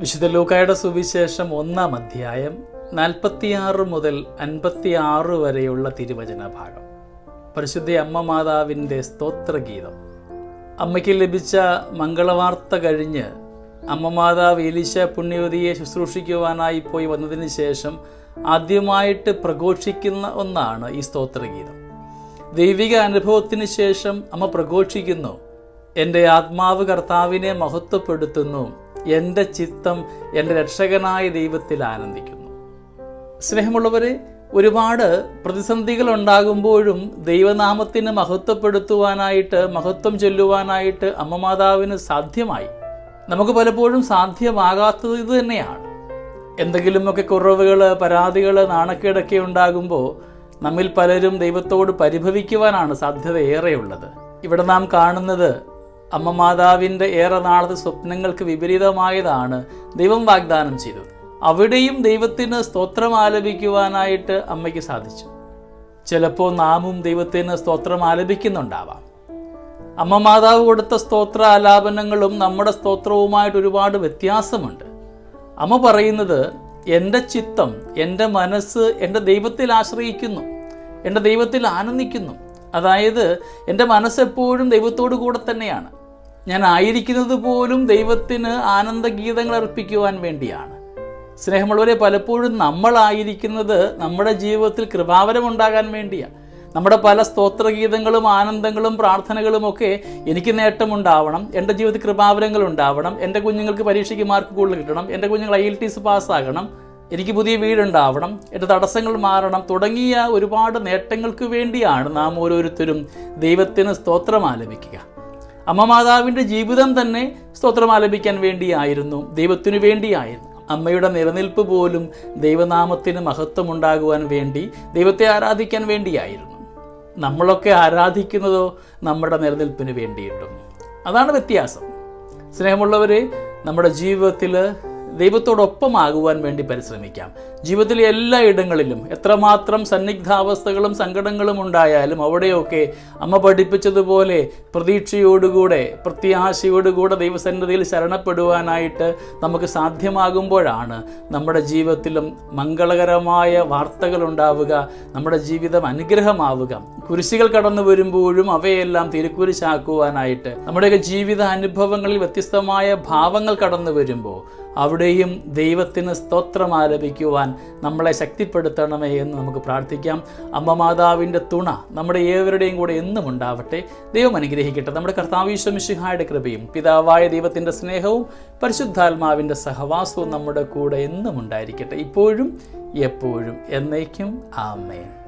വിശുദ്ധ ലൂക്കായുടെ സുവിശേഷം ഒന്നാം അധ്യായം നാൽപ്പത്തിയാറ് മുതൽ അൻപത്തിയാറ് വരെയുള്ള തിരുവചന ഭാഗം പരിശുദ്ധ അമ്മ മാതാവിന്റെ സ്തോത്രഗീതം. അമ്മയ്ക്ക് ലഭിച്ച മംഗളവാർത്ത കഴിഞ്ഞ് അമ്മ മാതാവ് എലിശ പുണ്യവതിയെ ശുശ്രൂഷിക്കുവാനായി പോയി വന്നതിന് ശേഷം ആദ്യമായിട്ട് പ്രഘോഷിക്കുന്ന ഒന്നാണ് ഈ സ്തോത്രഗീതം. ദൈവിക അനുഭവത്തിന് ശേഷം അമ്മ പ്രഘോഷിക്കുന്നു. എന്റെ ആത്മാവ് കർത്താവിനെ മഹത്വപ്പെടുത്തുന്നു. എന്റെ ചിത്തം എന്റെ രക്ഷകനായ ദൈവത്തിൽ ആനന്ദിക്കുന്നു. സ്നേഹമുള്ളവരെ ഒരുപാട് പ്രതിസന്ധികൾ ഉണ്ടാകുമ്പോഴും ദൈവനാമത്തിന് മഹത്വപ്പെടുത്തുവാനായിട്ട് മഹത്വം ചൊല്ലുവാനായിട്ട് അമ്മ മാതാവിന് സാധ്യമായി. നമുക്ക് പലപ്പോഴും സാധ്യമാകാത്തത് ഇത് തന്നെയാണ്. എന്തെങ്കിലുമൊക്കെ കുറവുകൾ പരാതികൾ നാണക്കേടൊക്കെ ഉണ്ടാകുമ്പോൾ നമ്മിൽ പലരും ദൈവത്തോട് പരിഭവിക്കുവാനാണ് സാധ്യത ഏറെയുള്ളത്. ഇവിടെ നാം കാണുന്നത് അമ്മ മാതാവിന്റെ ഏറെ നാളത്തെ സ്വപ്നങ്ങൾക്ക് വിപരീതമായതാണ് ദൈവം വാഗ്ദാനം ചെയ്തത് അവിടെയും ദൈവത്തിന് സ്തോത്രം ആലപിക്കുവാനായിട്ട് അമ്മയ്ക്ക് സാധിച്ചു. ചിലപ്പോൾ നാമും ദൈവത്തിന് സ്തോത്രം ആലപിക്കുന്നുണ്ടാവാം. അമ്മ മാതാവ് കൊടുത്ത സ്തോത്ര ആലാപനങ്ങളും നമ്മുടെ സ്തോത്രവുമായിട്ട് ഒരുപാട് വ്യത്യാസമുണ്ട്. അമ്മ പറയുന്നത് എന്റെ ചിത്തം എന്റെ മനസ്സ് എന്റെ ദൈവത്തിൽ ആശ്രയിക്കുന്നു എന്റെ ദൈവത്തിൽ ആനന്ദിക്കുന്നു. അതായത് എന്റെ മനസ്സെപ്പോഴും ദൈവത്തോടു കൂടെ തന്നെയാണ്. ഞാൻ ആയിരിക്കുന്നത് പോലും ദൈവത്തിന് ആനന്ദഗീതങ്ങൾ അർപ്പിക്കുവാൻ വേണ്ടിയാണ്. സ്നേഹമുള്ളവരെ പലപ്പോഴും നമ്മളായിരിക്കുന്നത് നമ്മുടെ ജീവിതത്തിൽ കൃപാവരം ഉണ്ടാകാൻ വേണ്ടിയാണ് നമ്മുടെ പല സ്തോത്രഗീതങ്ങളും ആനന്ദങ്ങളും പ്രാർത്ഥനകളും ഒക്കെ എനിക്ക് നേട്ടമുണ്ടാവണം. എന്റെ ജീവിതത്തിൽ കൃപാവരങ്ങൾ ഉണ്ടാവണം. എന്റെ കുഞ്ഞുങ്ങൾക്ക് പരീക്ഷയ്ക്ക് മാർക്ക് കൂടുതൽ കിട്ടണം. എന്റെ കുഞ്ഞുങ്ങൾ ഐ എൽ ടി എസ് പാസ്സാകണം. എനിക്ക് പുതിയ വീടുണ്ടാവണം. എന്റെ തടസ്സങ്ങൾ മാറണം. തുടങ്ങിയ ഒരുപാട് നേട്ടങ്ങൾക്ക് വേണ്ടിയാണ് നാം ഓരോരുത്തരും ദൈവത്തിന് സ്തോത്രം ആലപിക്കുക അമ്മ മാതാവിന്റെ ജീവിതം തന്നെ സ്തോത്രം ആലപിക്കാൻ വേണ്ടിയായിരുന്നു ദൈവത്തിനു വേണ്ടിയായിരുന്നു. അമ്മയുടെ നിലനിൽപ്പ് പോലും ദൈവനാമത്തിന് മഹത്വമുണ്ടാകുവാൻ വേണ്ടി ദൈവത്തെ ആരാധിക്കാൻ വേണ്ടിയായിരുന്നു. നമ്മളൊക്കെ ആരാധിക്കുന്നതോ നമ്മുടെ നിലനിൽപ്പിന് വേണ്ടിയിട്ടും. അതാണ് വ്യത്യാസം. സ്നേഹമുള്ളവർ നമ്മുടെ ജീവിതത്തിൽ ദൈവത്തോടൊപ്പമാകുവാൻ വേണ്ടി പരിശ്രമിക്കാം. ജീവിതത്തിലെ എല്ലാ ഇടങ്ങളിലും എത്രമാത്രം സന്നിഗ്ധാവസ്ഥകളും സങ്കടങ്ങളും ഉണ്ടായാലും അവിടെയൊക്കെ അമ്മ പഠിപ്പിച്ചതുപോലെ പ്രതീക്ഷയോടുകൂടെ പ്രത്യാശയോടുകൂടെ ദൈവസന്നിധിയിൽ ശരണപ്പെടുവാനായിട്ട് നമുക്ക് സാധ്യമാകുമ്പോഴാണ് നമ്മുടെ ജീവിതത്തിലും മംഗളകരമായ വാർത്തകൾ ഉണ്ടാവുക നമ്മുടെ ജീവിതം അനുഗ്രഹമാവുക. കുരിശികൾ കടന്നു വരുമ്പോഴും അവയെല്ലാം തിരുക്കുരിശാക്കുവാനായിട്ട് നമ്മുടെയൊക്കെ ജീവിത അനുഭവങ്ങളിൽ വ്യത്യസ്തമായ ഭാവങ്ങൾ കടന്നു വരുമ്പോൾ അവിടെയും ദൈവത്തിന് സ്തോത്രം ആലപിക്കുവാൻ നമ്മളെ ശക്തിപ്പെടുത്തണമേ എന്ന് നമുക്ക് പ്രാർത്ഥിക്കാം. അമ്മ മാതാവിന്റെ തുണ നമ്മുടെ ഏവരുടെയും കൂടെ എന്നും ഉണ്ടാവട്ടെ. ദൈവം അനുഗ്രഹിക്കട്ടെ. നമ്മുടെ കർത്താവീശ്വമിഷിഹായുടെ കൃപയും പിതാവായ ദൈവത്തിന്റെ സ്നേഹവും പരിശുദ്ധാത്മാവിന്റെ സഹവാസവും നമ്മുടെ കൂടെ എന്നും ഉണ്ടായിരിക്കട്ടെ. ഇപ്പോഴും എപ്പോഴും എന്നേക്കും. ആമേൻ.